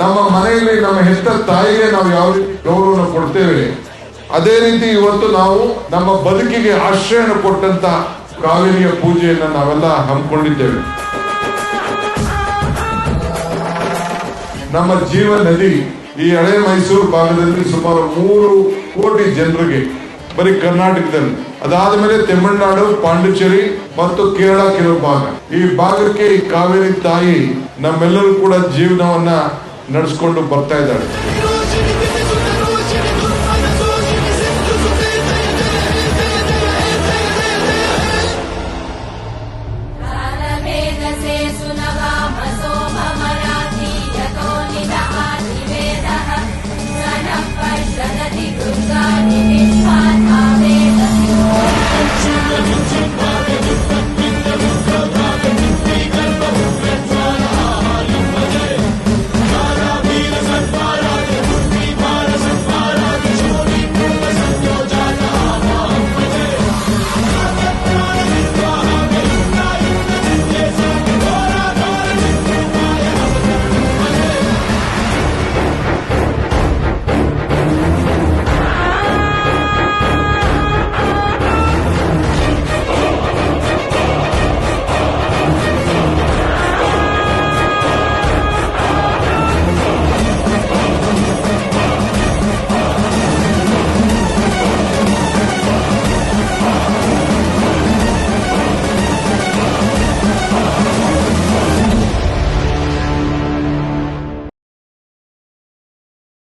ನಮ್ಮ ಮನೆಯಲ್ಲಿ ನಮ್ಮ ಹೆತ್ತ ತಾಯಿಗೆ ನಾವು ಯಾವ ರೀತಿ ಗೌರವನ ಕೊಡ್ತೇವೆ? ಅದೇ ರೀತಿ ಇವತ್ತು ನಾವು ನಮ್ಮ ಬದುಕಿಗೆ ಆಶ್ರಯನ ಕೊಟ್ಟಂತ ಕಾವೇರಿಯ ಪೂಜೆಯನ್ನು ನಾವೆಲ್ಲ ಹಮ್ಮಿಕೊಂಡಿದ್ದೇವೆ. ನಮ್ಮ ಜೀವನದಿ ಈ ಹಳೆ ಮೈಸೂರು ಭಾಗದಲ್ಲಿ ಸುಮಾರು ಮೂರು ಕೋಟಿ ಜನರಿಗೆ ಬರೀ ಕರ್ನಾಟಕದಲ್ಲಿ ಅದಾದ ಮೇಲೆ ತಮಿಳುನಾಡು, ಪಾಂಡಿಚೇರಿ ಮತ್ತು ಕೇರಳ ಕೆಲವು ಭಾಗ. ಈ ಭಾಗಕ್ಕೆ ಈ ಕಾವೇರಿ ತಾಯಿ ನಮ್ಮೆಲ್ಲರೂ ಕೂಡ ಜೀವನವನ್ನ ನಡೆಸ್ಕೊಂಡು ಬರ್ತಾ ಇದ್ದಾಳೆ.